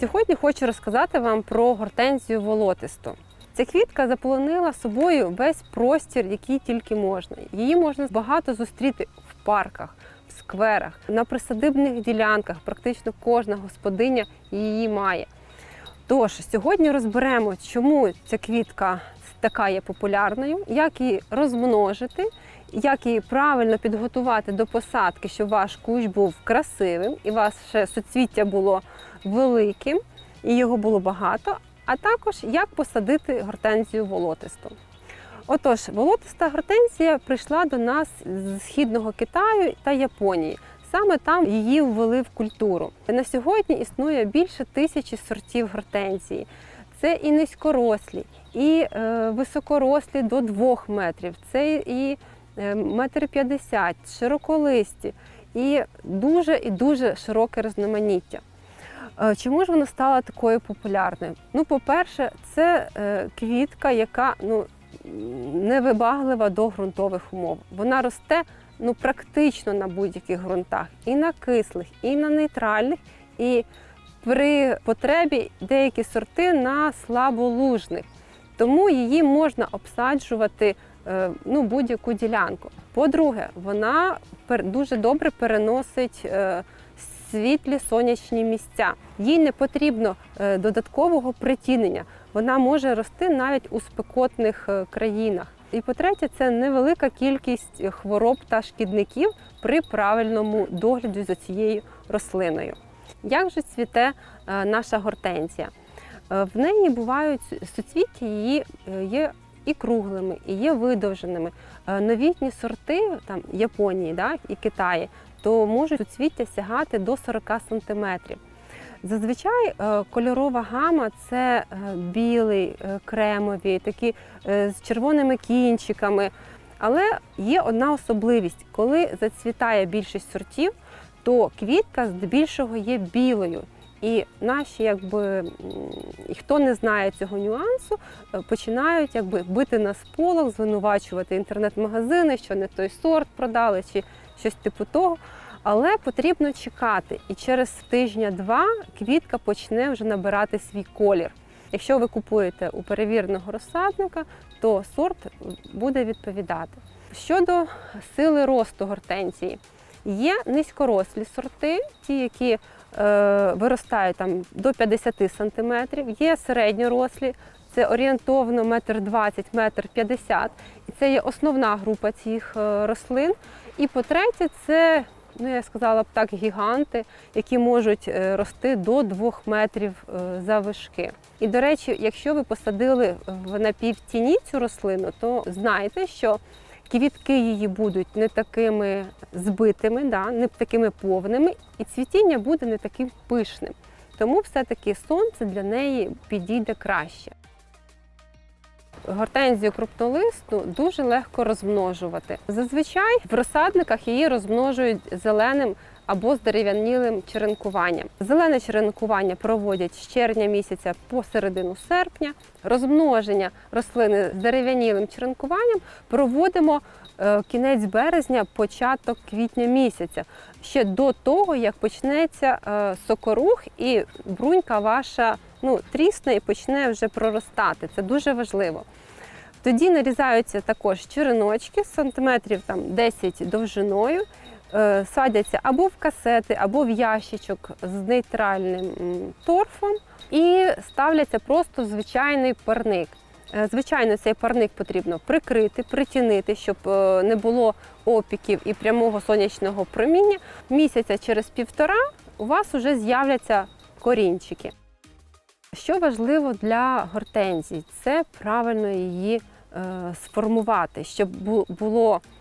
Сьогодні хочу розказати вам про гортензію волотисту. Ця квітка заполонила собою весь простір, який тільки можна. Її можна багато зустріти в парках, в скверах, на присадибних ділянках. Практично кожна господиня її має. Тож сьогодні розберемо, чому ця квітка така є популярною, як її розмножити, як її правильно підготувати до посадки, щоб ваш кущ був красивим і ваше суцвіття було великим і його було багато, а також як посадити гортензію волотисту. Отож, волотиста гортензія прийшла до нас з східного Китаю та Японії. Саме там її ввели в культуру. На сьогодні існує більше тисячі сортів гортензії. Це і низькорослі, і е, високорослі до 2 метрів, це і е, метр п'ятдесят, широколисті, і дуже і дуже широке різноманіття. Е, Чому ж вона стала такою популярною? Ну, по-перше, це е, квітка, яка ну, невибаглива до ґрунтових умов. Вона росте ну, практично на будь-яких ґрунтах, і на кислих, і на нейтральних, і при потребі деякі сорти на слаболужних. Тому її можна обсаджувати е, ну, будь-яку ділянку. По-друге, вона дуже добре переносить світлі сонячні місця. Їй не потрібно е, додаткового притінення. Вона може рости навіть у спекотних е, країнах. І по-третє, це невелика кількість хвороб та шкідників при правильному догляді за цією рослиною. Як же цвіте е, наша гортензія? Е, В неї бувають суцвіття, її е, є і круглими, і є видовженими. Е, Новітні сорти там Японії да, і Китаї, то можуть суцвіття сягати до 40 сантиметрів. Зазвичай е, кольорова гама це е, білий, е, кремові, такі з червоними кінчиками. Але є одна особливість: коли зацвітає більшість сортів, то квітка здебільшого є білою. І наші, якби хто не знає цього нюансу, починають якби бити на сполох, звинувачувати інтернет-магазини, що не той сорт продали, чи щось типу того. Але потрібно чекати, і через тижня-два квітка почне вже набирати свій колір. Якщо ви купуєте у перевіреного розсадника, то сорт буде відповідати. Щодо сили росту гортензії, є низькорослі сорти, ті, які е, виростають там до 50 см, є середньорослі, це орієнтовно метр 20, метр 50, і це є основна група цих е, рослин. І по-третє, це ну я сказала б так, гіганти, які можуть е, рости до 2 метрів е, завишки. І до речі, якщо ви посадили в напівтіні цю рослину, то знайте, що квітки її будуть не такими збитими, да, не такими повними, і цвітіння буде не таким пишним. Тому все-таки сонце для неї підійде краще. Гортензію крупнолисту дуже легко розмножувати. Зазвичай в розсадниках її розмножують зеленим або з дерев'янілим черенкуванням. Зелене черенкування проводять з червня місяця по середину серпня. Розмноження рослини з дерев'янілим черенкуванням проводимо е, кінець березня, початок квітня місяця, ще до того, як почнеться е, сокорух і брунька ваша ну, трісне і почне вже проростати. Це дуже важливо. Тоді нарізаються також череночки сантиметрів там 10 довжиною, садяться або в касети, або в ящичок з нейтральним торфом і ставляться просто в звичайний парник. Е, Звичайно, цей парник потрібно прикрити, притінити, щоб е, не було опіків і прямого сонячного проміння. Місяця через півтора у вас вже з'являться корінчики. Що важливо для гортензій, це правильно її е, сформувати, щоб було е,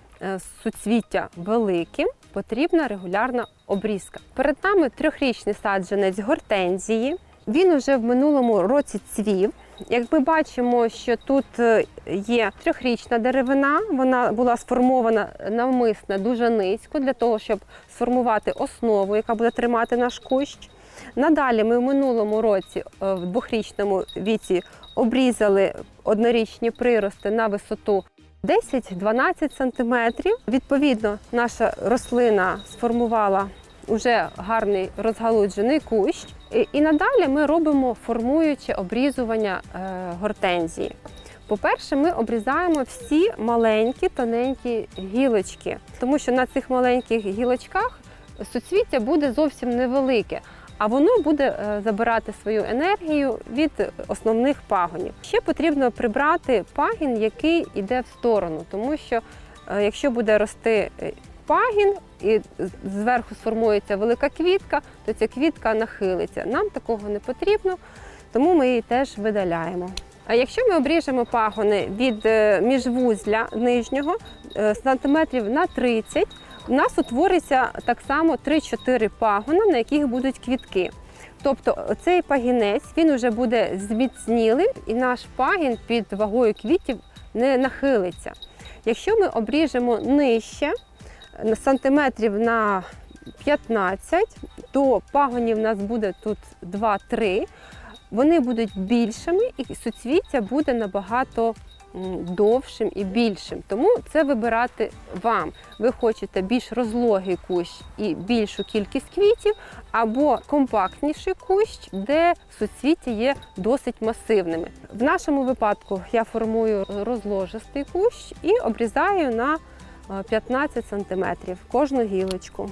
суцвіття великим, потрібна регулярна обрізка. Перед нами трьохрічний саджанець гортензії. Він уже в минулому році цвів. Як ми бачимо, що тут е, є трьохрічна деревина, вона була сформована навмисно дуже низько для того, щоб сформувати основу, яка буде тримати наш кущ. Надалі ми в минулому році, е, в двохрічному віці, обрізали однорічні прирости на висоту 10-12 см. Відповідно, наша рослина сформувала вже гарний розгалуджений кущ. І, надалі ми робимо формуюче обрізування е, гортензії. По-перше, ми обрізаємо всі маленькі тоненькі гілочки, тому що на цих маленьких гілочках суцвіття буде зовсім невелике, а воно буде е, забирати свою енергію від основних пагонів. Ще потрібно прибрати пагін, який йде в сторону, тому що е, якщо буде рости е, пагін і зверху сформується велика квітка, то ця квітка нахилиться. Нам такого не потрібно, тому ми її теж видаляємо. А якщо ми обріжемо пагони від міжвузля нижнього сантиметрів на 30, у нас утвориться так само 3-4 пагона, на яких будуть квітки. Тобто цей пагінець він вже буде зміцнілий, і наш пагін під вагою квітів не нахилиться. Якщо ми обріжемо нижче сантиметрів на 15, то пагонів у нас буде тут 2-3. Вони будуть більшими, і суцвіття буде набагато довшим і більшим. Тому це вибирати вам. Ви хочете більш розлогий кущ і більшу кількість квітів, або компактніший кущ, де суцвіття є досить масивними. В нашому випадку я формую розложистий кущ і обрізаю на е, 15 см кожну гілочку.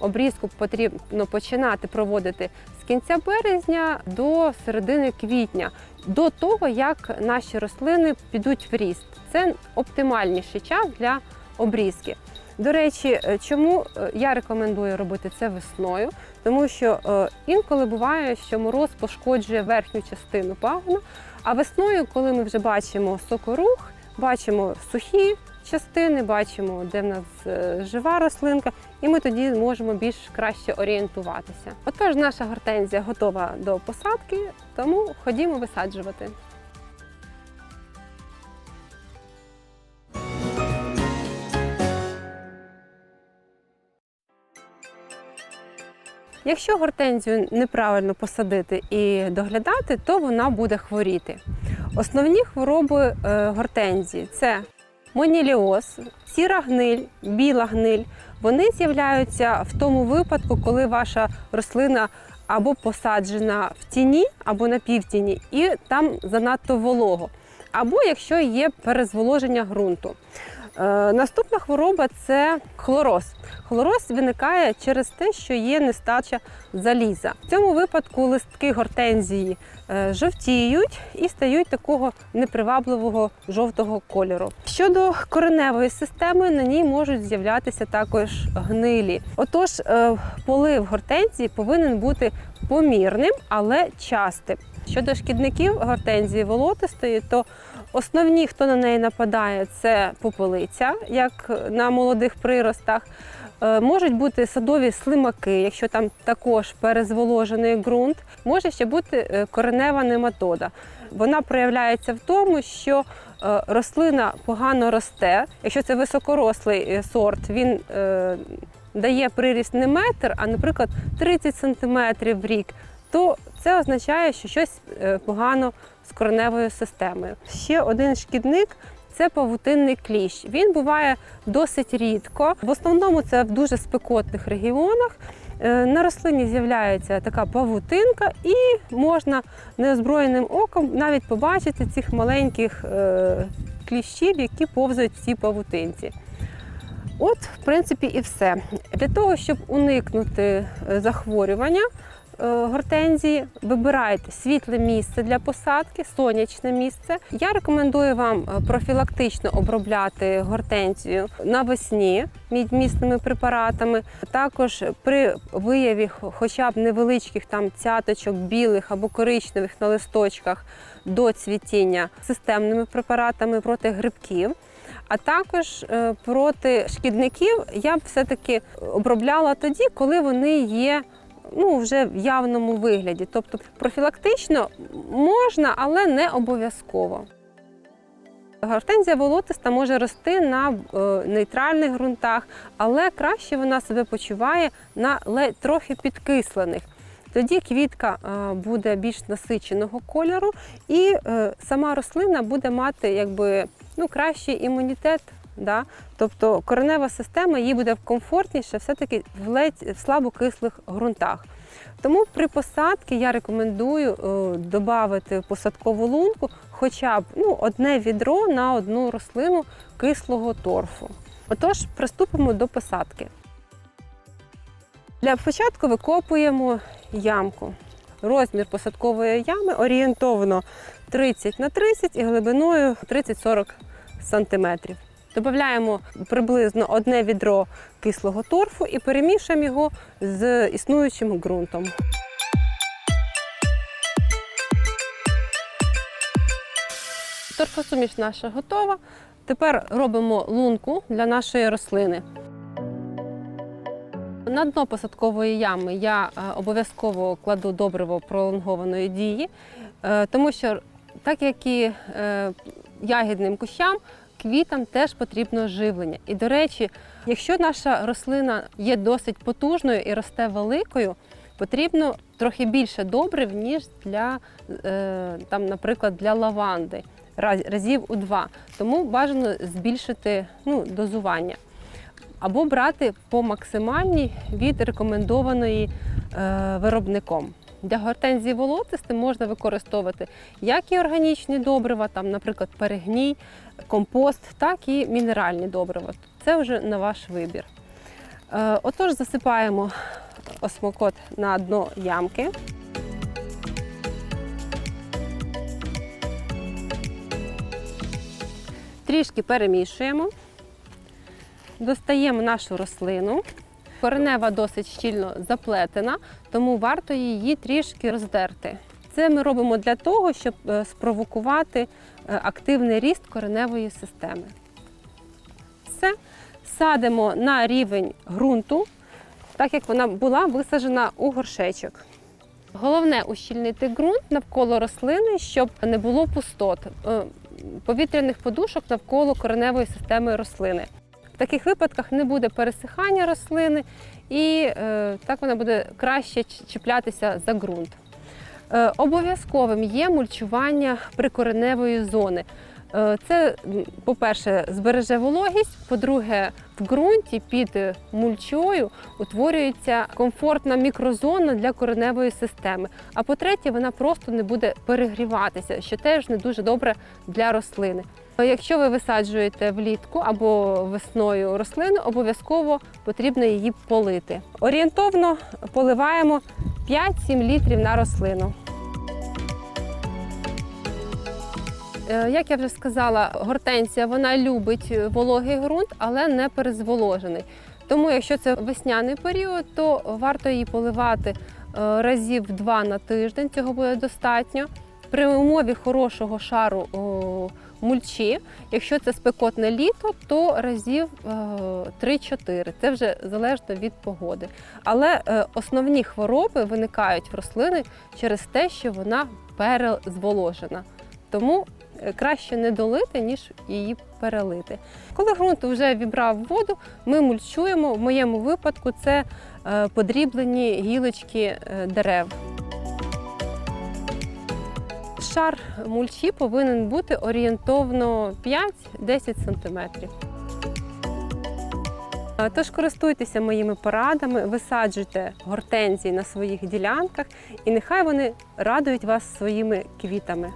Обрізку потрібно починати проводити з кінця березня до середини квітня, до того як наші рослини підуть в ріст. Це оптимальніший час для обрізки. До речі, е, чому е, я рекомендую робити це весною? Тому що е, інколи буває, що мороз пошкоджує верхню частину пагона, а весною, коли ми вже бачимо сокорух, бачимо сухі частини, бачимо, де в нас е, жива рослинка, і ми тоді можемо більш краще орієнтуватися. Отож, наша гортензія готова до посадки, тому ходімо висаджувати. Якщо гортензію неправильно посадити і доглядати, то вона буде хворіти. Основні хвороби е, гортензії це моніліоз, сіра гниль, біла гниль. Вони з'являються в тому випадку, коли ваша рослина або посаджена в тіні, або на півтіні, і там занадто волого, або якщо є перезволоження ґрунту. Е, Наступна хвороба це хлороз. Хлороз виникає через те, що є нестача заліза. В цьому випадку листки гортензії е, жовтіють і стають такого непривабливого жовтого кольору. Щодо кореневої системи, на ній можуть з'являтися також гнилі. Отож, е, полив гортензії повинен бути помірним, але частим. Щодо шкідників гортензії волотистої, то Основні, хто на неї нападає, це попелиця, як на молодих приростах. Е, Можуть бути садові слимаки, якщо там також перезволожений ґрунт. Може ще бути е, коренева нематода. Вона проявляється в тому, що е, рослина погано росте. Якщо це високорослий сорт, він дає приріст не метр, а, наприклад, 30 см в рік, то це означає, що щось е, погано з кореневою системою. Ще один шкідник це павутинний кліщ. Він буває досить рідко. В основному це в дуже спекотних регіонах. Е, На рослині з'являється така павутинка, і можна неозброєним оком навіть побачити цих маленьких е, кліщів, які повзають в цій павутинці. От, в принципі, і все. Для того, щоб уникнути захворювання, гортензії, вибирайте світле місце для посадки, сонячне місце. Я рекомендую вам е, профілактично обробляти гортензію навесні мідмісними препаратами. Також при вияві хоча б невеличких там цяточок білих або коричневих на листочках до цвітіння системними препаратами проти грибків. А також е, проти шкідників я б все-таки обробляла тоді, коли вони є ну, вже в явному вигляді. Тобто профілактично можна, але не обов'язково. Гортензія волотиста може рости на е, нейтральних ґрунтах, але краще вона себе почуває на трохи підкислених. Тоді квітка е, буде більш насиченого кольору, і е, сама рослина буде мати якби, ну, кращий імунітет. Да? Тобто коренева система їй буде комфортніше все-таки в ледь в слабокислих ґрунтах. Тому при посадці я рекомендую додати в посадкову лунку хоча б ну, одне відро на одну рослину кислого торфу. Отож, приступимо до посадки. Для початку викопуємо ямку. Розмір посадкової ями орієнтовно 30 на 30 і глибиною 30-40 см. Додаємо приблизно одне відро кислого торфу і перемішуємо його з існуючим ґрунтом. Торфосуміш наша готова. Тепер робимо лунку для нашої рослини. На дно посадкової ями я е, обов'язково кладу добриво пролонгованої дії, е, тому що, так як і е, ягідним кущам, квітам теж потрібно живлення. І, до речі, якщо наша рослина є досить потужною і росте великою, потрібно трохи більше добрив, ніж для, е, там, наприклад, для лаванди раз- разів у два. Тому бажано збільшити ну, дозування. Або брати по максимальній від рекомендованої е, виробником. Для гортензії волотисти можна використовувати як і органічні добрива, там, наприклад, перегній, компост, так і мінеральні добрива. Це вже на ваш вибір. Е, отож, засипаємо осмокот на дно ямки. Трішки перемішуємо. Достаємо нашу рослину. Коренева досить щільно заплетена, тому варто її трішки роздерти. Це ми робимо для того, щоб е, спровокувати активний ріст кореневої системи. Все. Садимо на рівень ґрунту, так як вона була висаджена у горшечок. Головне ущільнити ґрунт навколо рослини, щоб не було пустот, е, повітряних подушок навколо кореневої системи рослини. В таких випадках не буде пересихання рослини і е, так вона буде краще чіплятися за ґрунт. Е, обов'язковим є мульчування прикореневої зони. Е, Це, по-перше, збереже вологість, по-друге, в ґрунті під е, мульчою утворюється комфортна мікрозона для кореневої системи. А по-третє, вона просто не буде перегріватися, що теж не дуже добре для рослини. Якщо ви висаджуєте влітку або весною рослину, обов'язково потрібно її полити. Орієнтовно поливаємо 5-7 літрів на рослину. Як я вже сказала, гортензія вона любить вологий ґрунт, але не перезволожений. Тому, якщо це весняний період, то варто її поливати е, разів два на тиждень. Цього буде достатньо. При умові хорошого шару мульчі, якщо це спекотне літо, то разів е, 3-4. Це вже залежно від погоди. Але е, основні хвороби виникають в рослини через те, що вона перезволожена. Тому е, краще не долити, ніж її перелити. Коли ґрунт вже вібрав воду, ми мульчуємо. В моєму випадку це е, подріблені гілочки е, дерев. Шар мульчі повинен бути орієнтовно 5-10 см. Е, Тож користуйтеся моїми порадами, висаджуйте гортензії на своїх ділянках, і нехай вони радують вас своїми квітами.